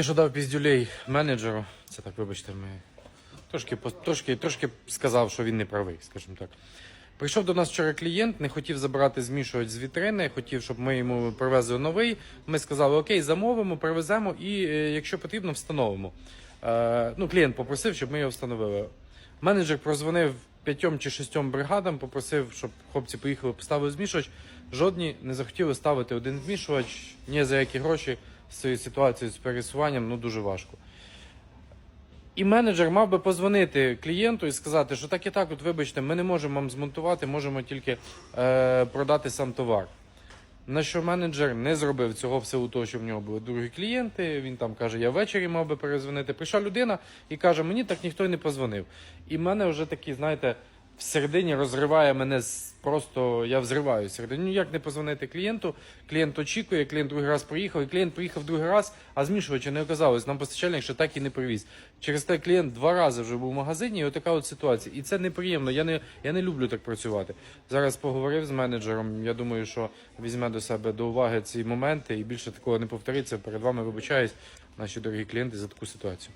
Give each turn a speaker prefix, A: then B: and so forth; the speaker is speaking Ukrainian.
A: Що дав піздюлей менеджеру, це так, вибачте, ми трошки, трошки, трошки сказав, що він не правий, скажімо так. Прийшов до нас вчора клієнт, не хотів забирати змішувач з вітрини, хотів, щоб ми йому привезли новий. Ми сказали, окей, замовимо, привеземо і, е, якщо потрібно, встановимо. Е, ну, клієнт попросив, щоб ми його встановили. Менеджер прозвонив п'ятьом чи шістьом бригадам, попросив, щоб хлопці поїхали, поставили змішувач. Жодні не захотіли ставити один змішувач, ні за які гроші з цією ситуацією з пересуванням, ну дуже важко. І менеджер мав би позвонити клієнту і сказати, що так і так, от вибачте, ми не можемо вам змонтувати, можемо тільки е, продати сам товар. На що менеджер не зробив цього в силу того, що в нього були другі клієнти. Він там каже, я ввечері мав би перезвонити. Прийшла людина і каже, мені так ніхто й не позвонив. І в мене вже такий, знаєте, всередині розриває мене з просто я взриваю всередині. Ну як не позвонити клієнту? Клієнт очікує, клієнт другий раз приїхав, і клієнт приїхав другий раз, а змішувача не оказалось. Нам постачальник ще так і не привіз. Через те клієнт два рази вже був в магазині, і отака от ситуація. І це неприємно. Я не, я не люблю так працювати. Зараз поговорив з менеджером. Я думаю, що візьме до себе до уваги ці моменти і більше такого не повториться. Перед вами вибачаюсь, наші дорогі клієнти, за таку ситуацію.